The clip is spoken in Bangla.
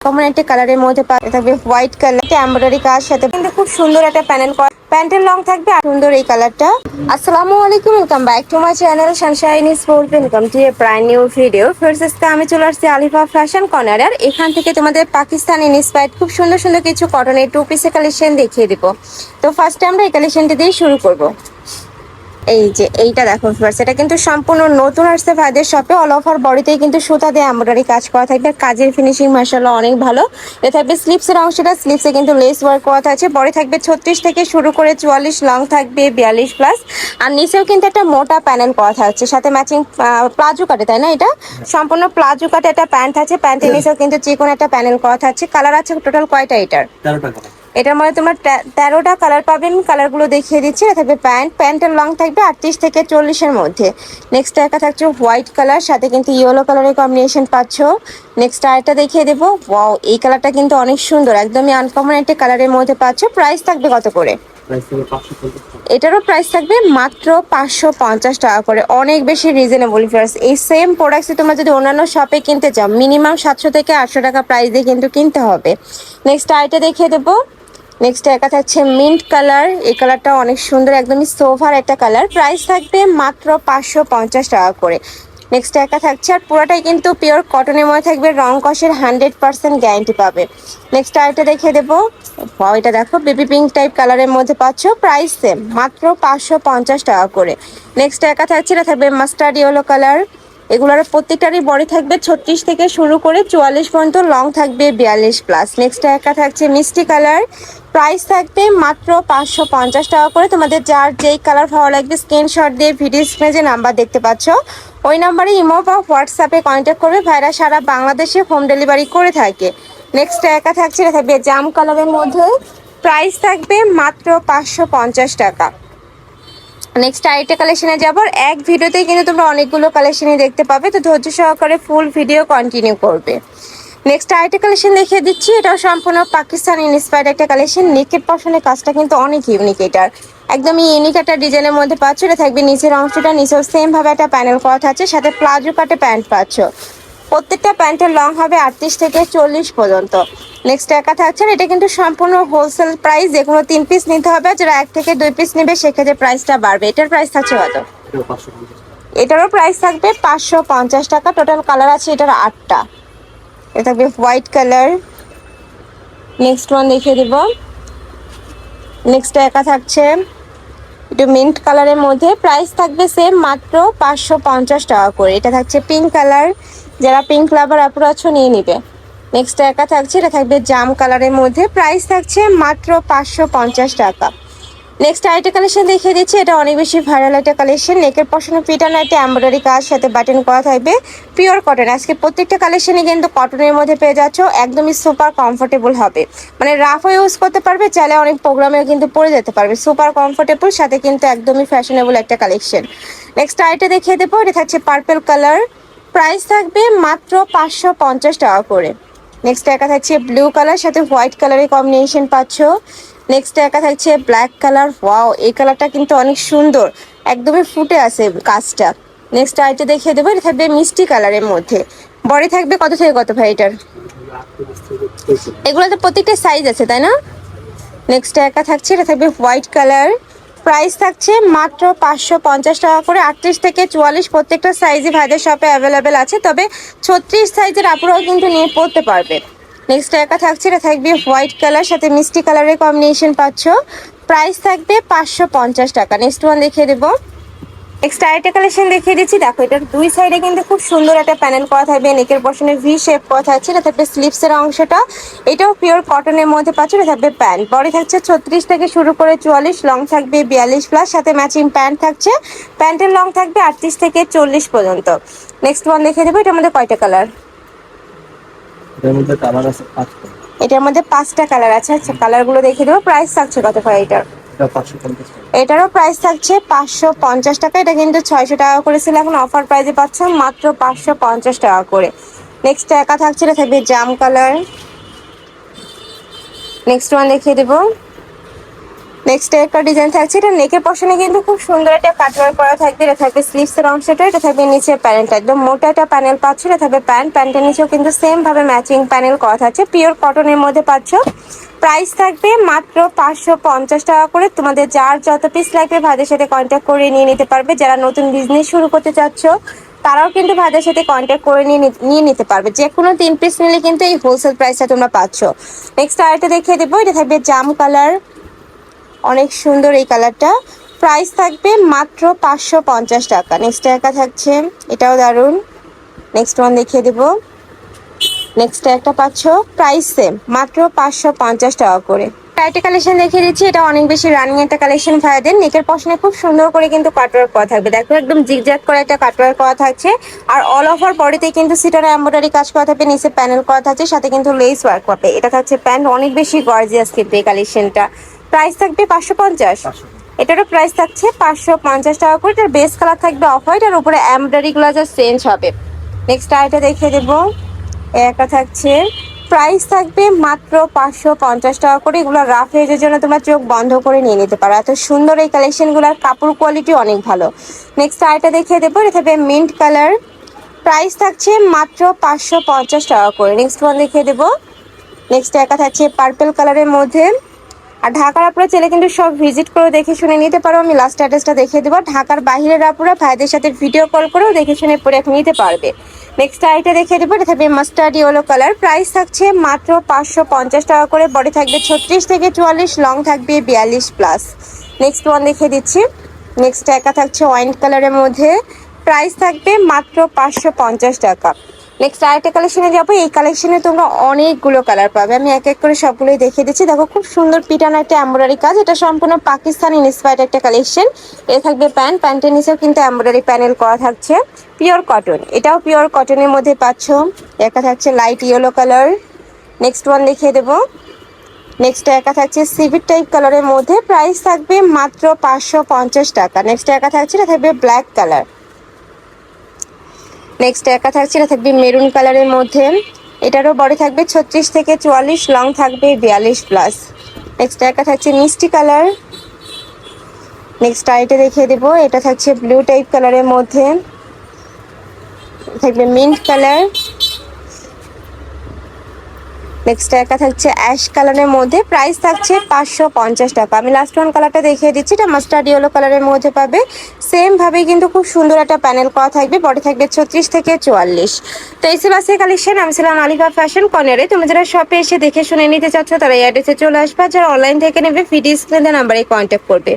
কমন একটা কালারের মধ্যে থাকবে হোয়াইট কালার এমব্রয়ডারি কাজ সাথে কিন্তু খুব সুন্দর একটা প্যানেল প্যান্টের লং থাকবে আর সুন্দর এই কালারটা। আসসালামু আলাইকুম welcome back to my channel sunshine sport welcome to a brand new video first আমি চলে আসছি আলিফা ফ্যাশন কর্নার আর এখান থেকে তোমাদের পাকিস্তানি ইন্সপায়ার্ড খুব সুন্দর সুন্দর কিছু কটনের টু পিসের কালেকশন দেখিয়ে দিব। তো ফার্স্টে আমরা এই কালেকশনটা দিয়ে শুরু করব। এই যে এইটা দেখো ফার্স্ট এটা কিন্তু সম্পূর্ণ নতুন আসছে ভাইদের শপে অল ওভার বডিতেই কিন্তু সুতা দিয়ে এমব্রয়ডারি কাজ করা থাকবে। কাজের ফিনিশিং মার্শাল্লাহ অনেক ভালো। এটা থাকবে স্লিপসের অংশটা স্লিপসে কিন্তু লেস ওয়ার্ক করা আছে বডি থাকবে ছত্রিশ থেকে শুরু করে চুয়াল্লিশ লং থাকবে বিয়াল্লিশ প্লাস আর নিচেও কিন্তু একটা মোটা প্যানেল করা থাকছে, সাথে ম্যাচিং প্লাজো কাটে, তাই না এটা? সম্পূর্ণ প্লাজো কাটে একটা প্যান্ট আছে। প্যান্টের নিচেও কিন্তু চিকন একটা প্যানেল করা থাকছে। কালার আছে টোটাল কয়টা এটার? এটার মধ্যে তোমরা তেরোটা কালার পাবেন কালারগুলো দেখিয়ে দিচ্ছি। এটা থাকবে প্যান্ট। প্যান্টের লং থাকবে আটত্রিশ থেকে চল্লিশের মধ্যে। নেক্সট একটা থাকছে হোয়াইট কালার সাথে কিন্তু ইয়েলো কালারের কম্বিনেশন পাচ্ছ। নেক্সট আরেকটা দেখিয়ে দেবো। ওয়াও এই কালারটা কিন্তু অনেক সুন্দর একদমই আনকমন একটা কালারের মধ্যে পাচ্ছ। প্রাইস থাকবে কত করে? এটারও প্রাইস থাকবে মাত্র পাঁচশো পঞ্চাশ টাকা করে। অনেক বেশি রিজনেবল ফিয়ার্স এই সেম প্রোডাক্টসই তোমরা যদি অন্যান্য শপে কিনতে চাও মিনিমাম সাতশো থেকে আটশো টাকা প্রাইস দিয়ে কিন্তু কিনতে হবে। নেক্সট আইটা দেখিয়ে দেবো। নেক্সট একা থাকছে মিন্ট কালার এই কালারটা অনেক সুন্দর, একদমই সোভার একটা কালার প্রাইস থাকবে মাত্র পাঁচশো পঞ্চাশ টাকা করে। নেক্সট একা থাকছে আর পুরোটাই কিন্তু পিওর কটনের মধ্যে থাকবে রং কষের হান্ড্রেড পার্সেন্ট গ্যারান্টি পাবে। নেক্সট আরেকটা দেখিয়ে দেবো। এটা দেখো বেবি পিঙ্ক টাইপ কালারের মধ্যে পাচ্ছ প্রাইস সেম মাত্র পাঁচশো পঞ্চাশ টাকা করে। নেক্সট একা থাকছে, এটা থাকবে মাস্টার্ড ইয়েলো কালার এগুলোর প্রত্যেকটারই বডি থাকবে ছত্রিশ থেকে শুরু করে চুয়াল্লিশ পর্যন্ত লং থাকবে বিয়াল্লিশ প্লাস নেক্সট একা থাকছে মিষ্টি কালার প্রাইস থাকবে মাত্র পাঁচশো পঞ্চাশ টাকা করে। তোমাদের যার যেই কালার ভালো লাগবে স্ক্রিনশট দিয়ে ভিডিও স্ক্রিনে যে নাম্বার দেখতে পাচ্ছ, ওই নাম্বারে ইমো বা হোয়াটসঅ্যাপে কন্ট্যাক্ট করবে। ভাইরা সারা বাংলাদেশে হোম ডেলিভারি করে থাকে। নেক্সট একা থাকছে থাকবে জাম কালারের মধ্যে। প্রাইস থাকবে মাত্র পাঁচশো পঞ্চাশ টাকা। নেক্সট আরেকটা কালেকশনে যাবার এক ভিডিওতেই কিন্তু তোমরা অনেকগুলো কালেকশনই দেখতে পাবে। তো ধৈর্য সহকারে ফুল ভিডিও কন্টিনিউ করবে। নেক্সট আরেকটা কালেকশন দেখিয়ে দিচ্ছি। এটাও সম্পূর্ণ পাকিস্তান ইন্সপায়ার্ড একটা কালেকশন নেকের পশনের কাজটা কিন্তু অনেক ইউনিক এটার। একদমই ইউনিক একটা ডিজাইনের মধ্যে পাচ্ছ। এটা থাকবে নিচের অংশটা। নিচেও সেমভাবে একটা প্যানেল করা আছে। সাথে প্লাজো কাটে প্যান্ট পাচ্ছ। প্রত্যেকটা প্যান্টের লং হবে আটত্রিশ থেকে চল্লিশ পর্যন্ত। নেক্সট একা থাকছে এটা কিন্তু সম্পূর্ণ হোলসেল প্রাইস যে কোনো তিন পিস নিতে হবে যারা এক থেকে দুই পিস নেবে সেক্ষেত্রে প্রাইসটা বাড়বে। এটার প্রাইস থাকছে কত? এটারও প্রাইস থাকবে পাঁচশো পঞ্চাশ টাকা টোটাল কালার আছে এটার আটটা। এটা থাকবে হোয়াইট কালার নেক্সট ওয়ান দেখিয়ে দেব। নেক্সট একা থাকছে একটু মিন্ট কালারের মধ্যে প্রাইস থাকবে সেম মাত্র পাঁচশো পঞ্চাশ টাকা করে। এটা থাকছে পিঙ্ক কালার যারা পিঙ্ক লাভার আপুর আছো নিয়ে নিবে। নেক্সট একা থাকছে, এটা থাকবে জাম কালারের মধ্যে। প্রাইস থাকছে মাত্র পাঁচশো পঞ্চাশ টাকা। নেক্সট আরেকটা কালেকশন দেখিয়ে দিচ্ছি, এটা অনেক বেশি ভাইরাল একটা কালেকশন নেকের পশনে পিটানো একটা এমব্রয়ডারি কাজ, সাথে বাটন করা থাকবে পিওর কটন আজকে প্রত্যেকটা কালেকশনে কিন্তু কটনের মধ্যে পেয়ে যাচ্ছ, একদমই সুপার কমফোর্টেবল হবে। মানে রাফও ইউজ করতে পারবে, চাইলে অনেক প্রোগ্রামেও কিন্তু পরে যেতে পারবে। সুপার কমফোর্টেবল সাথে কিন্তু একদমই ফ্যাশনেবল একটা কালেকশন নেক্সট আরেকটা দেখিয়ে দেবো, এটা থাকছে পার্পেল কালার প্রাইস থাকবে মাত্র পাঁচশো পঞ্চাশ টাকা করে। নেক্সট একা থাকছে ব্লু কালার সাথে হোয়াইট কালারের কম্বিনেশন পাচ্ছ। নেক্সট একা থাকছে ব্ল্যাক কালার ওয়াও এই কালারটা কিন্তু অনেক সুন্দর। একদমই ফুটে আছে কাজটা। নেক্সট আইটা দেখিয়ে দেবো, এটা থাকবে মিষ্টি কালারের মধ্যে। বডি থাকবে কত থেকে কত ভাই এটার? এগুলো তো প্রত্যেকটা সাইজ আছে, তাই না? নেক্সট একা থাকছে, এটা থাকবে হোয়াইট কালার প্রাইস থাকছে মাত্র পাঁচশো পঞ্চাশ টাকা করে। আটত্রিশ থেকে চুয়াল্লিশ প্রত্যেকটা সাইজই ভাইদের শপে অ্যাভেলেবেল আছে। তবে ছত্রিশ সাইজের আপুরাও কিন্তু নিয়ে পড়তে পারবে। নেক্সট একা থাকছে, এটা থাকবে হোয়াইট কালার সাথে মিষ্টি কালারের কম্বিনেশন পাচ্ছ। প্রাইস থাকবে পাঁচশো পঞ্চাশ টাকা। নেক্সট ওয়ান দেখিয়ে দেবো। নেক্সট আরেকটা কালেকশন দেখিয়ে দিচ্ছি। দেখো এটার দুই সাইডে কিন্তু খুব সুন্দর একটা প্যানেল করা থাকবে। নেকের পশনে ভি শেপ করা থাকছে। এটা থাকবে স্লিপসের অংশটা। এটাও পিওর কটনের মধ্যে পাচ্ছ। এটা থাকবে প্যান্ট বডি থাকছে ছত্রিশ থেকে শুরু করে চুয়াল্লিশ। লং থাকবে বিয়াল্লিশ প্লাস সাথে ম্যাচিং প্যান্ট থাকছে। প্যান্টের লং থাকবে আটত্রিশ থেকে চল্লিশ পর্যন্ত। নেক্সট ওয়ান দেখিয়ে দেবো এটার মধ্যে কয়টা কালার এটার মধ্যে কালার আছে পাঁচটা। এটার মধ্যে পাঁচটা কালার আছে। আচ্ছা কালারগুলো দেখিয়ে দেবো প্রাইস থাকছে কত ভাই এটার? এটারও প্রাইস থাকছে পাঁচশো পঞ্চাশ টাকা। এটা কিন্তু ছয়শো টাকা করে ছিল এখন অফার প্রাইসে পাচ্ছে মাত্র পাঁচশো পঞ্চাশ টাকা করে। নেক্সট একা থাকছে, এটা থাকবে জাম কালার নেক্সট ওয়ান দেখিয়ে দেবো। নেক্সট একটা ডিজাইন থাকছে, এটা নেকের পশনে কিন্তু খুব সুন্দর একটা কাটওয়ার্ক করা থাকবে। এটা থাকবে স্লিভসের অংশটা, এটা থাকবে নিচে প্যানেলটা একদম মোটা একটা প্যানেল পাচ্ছ, এটা থাকবে প্যান্ট প্যান্টের নিচেও কিন্তু সেম ভাবে ম্যাচিং প্যানেল করা থাকছে। পিওর কটনের মধ্যে পাচ্ছ। প্রাইস থাকবে মাত্র পাঁচশো পঞ্চাশ টাকা করে। তোমাদের যার যত পিস লাগবে ভাইদের সাথে কন্ট্যাক্ট করে নিয়ে নিতে পারবে। যারা নতুন বিজনেস শুরু করতে চাচ্ছ, তারাও কিন্তু ভাইদের সাথে কন্ট্যাক্ট করে নিয়ে নিতে পারবে। যে কোনো তিন পিস নিলে কিন্তু এই হোলসেল প্রাইসটা তোমরা পাচ্ছ। নেক্সট আরেকটা দেখিয়ে দেবো। এটা থাকবে জাম কালার অনেক সুন্দর এই কালারটা। প্রাইস থাকবে মাত্র পাঁচশো পঞ্চাশ টাকা। নেক্সট একা থাকছে। এটাও দারুণ। নেক্সট ওয়ান দেখিয়ে দেবো। নেক্সট একটা পাচ্ছ। প্রাইস সেম মাত্র পাঁচশো পঞ্চাশ টাকা করে। একটা কালেকশন দেখিয়ে দিচ্ছি। এটা অনেক বেশি রানিং একটা কালেকশন ভাইদের নেকের পশনে খুব সুন্দর করে কিন্তু কাটওয়ার্ক করা থাকবে। দেখো, একদম জিগজ্যাগ করে একটা কাটওয়ার্ক করা থাকছে। আর অল ওভার বডিতে কিন্তু সিটার এমব্রয়ডারি কাজ করা থাকবে। নিচে প্যানেল করা থাকছে। সাথে কিন্তু লেস ওয়ার্ক পাবে এটা থাকছে প্যান্ট অনেক বেশি গর্জিয়াস কিন্তু এই কালেকশনটা প্রাইস থাকবে পাঁচশো পঞ্চাশ। এটারও প্রাইস থাকছে পাঁচশো পঞ্চাশ টাকা করে। এটার বেস কালার থাকবে অফ হোয়াইট আর উপরে এমব্রয়ডারি গুলো যা চেঞ্জ হবে। নেক্সট আরেকটা দেখে দেবো। একটা থাকছে। প্রাইস থাকবে মাত্র পাঁচশো পঞ্চাশ টাকা করে। এগুলো রাফ এজের জন্য তোমরা চোখ বন্ধ করে নিয়ে নিতে পারো। এত সুন্দর এই কালেকশনগুলোর কাপড় কোয়ালিটি অনেক ভালো। নেক্সট আরেকটা দেখে দেবো। এটা থাকবে মিন্ট কালার প্রাইস থাকছে মাত্র পাঁচশো পঞ্চাশ টাকা করে। নেক্সট ওয়ান দেখিয়ে দেবো। নেক্সট একা থাকছে পার্পল কালারের মধ্যে। আর ঢাকার আপুরা চাইলে কিন্তু সব ভিজিট করে দেখে শুনে নিতে পারো। আমি লাস্ট অ্যাড্রেসটা দেখিয়ে দেবো। ঢাকার বাইরের আপুরা ভাইদের সাথে ভিডিও কল করেও দেখে শুনে প্রোডাক্ট নিতে পারবে। নেক্সট আইটা দেখিয়ে দেবো। এটা থাকবে মাস্টার্ড ইয়েলো কালার প্রাইস থাকছে মাত্র পাঁচশো পঞ্চাশ টাকা করে। বডি থাকবে ছত্রিশ থেকে চুয়াল্লিশ লং থাকবে বিয়াল্লিশ প্লাস নেক্সট ওয়ান দেখিয়ে দিচ্ছি। নেক্সট একা থাকছে ওয়াইন কালারের মধ্যে। প্রাইস থাকবে মাত্র পাঁচশো পঞ্চাশ টাকা। নেক্সট আরেকটা কালেকশনে যাব। এই কালেকশনে তোমরা অনেকগুলো কালার পাবে। আমি এক এক করে সবগুলোই দেখিয়ে দিচ্ছি। দেখো, খুব সুন্দর পিটানো একটা এমব্রয়ডারি কাজ। এটা সম্পূর্ণ পাকিস্তানি ইন্সপায়ার্ড একটা কালেকশন এ থাকবে প্যান্ট। প্যান্টের নিচেও কিন্তু এমব্রয়ডারি প্যানেল করা থাকছে। পিওর কটন এটাও পিওর কটনের মধ্যে পাচ্ছ। একটা থাকছে light yellow colour next one দেখিয়ে দেবো। নেক্সট একা থাকছে সিভিট টাইপ কালারের মধ্যে। প্রাইস থাকবে মাত্র পাঁচশো পঞ্চাশ টাকা। নেক্সট একা থাকছে, এটা থাকবে ব্ল্যাক কালার নেক্সট একা থাকছে এটা থাকবে মেরুন কালারের মধ্যে। এটারও বড় থাকবে ছত্রিশ থেকে চুয়াল্লিশ লং থাকবে বিয়াল্লিশ প্লাস নেক্সট একা থাকছে মিষ্টি কালার নেক্সট আইটে দেখিয়ে দেব। এটা থাকছে ব্লু টাইপ কালারের মধ্যে। থাকবে মিন্ট কালার নেক্সট একা থাকছে অ্যাশ কালারের মধ্যে। প্রাইস থাকছে পাঁচশো পঞ্চাশ টাকা। আমি লাস্ট ওয়ান কালারটা দেখিয়ে দিচ্ছি। এটা মাস্টার্ড ইয়েলো কালারের মধ্যে পাবে। সেম ভাবে কিন্তু খুব সুন্দর একটা প্যানেল করা থাকবে। বডি থাকবে ছত্রিশ থেকে চুয়াল্লিশ। তো এই বাসের কালেকশন আমি ছিলাম আলিফা ফ্যাশন কর্নারে তুমি যারা শপে এসে দেখে শুনে নিতে চাচ্ছ, তারা এই অ্যাড্রেসে চলে আসবে। যারা অনলাইন থেকে নেবে ফিডি স্ক্রিনের নাম্বারে কন্ট্যাক্ট করবে।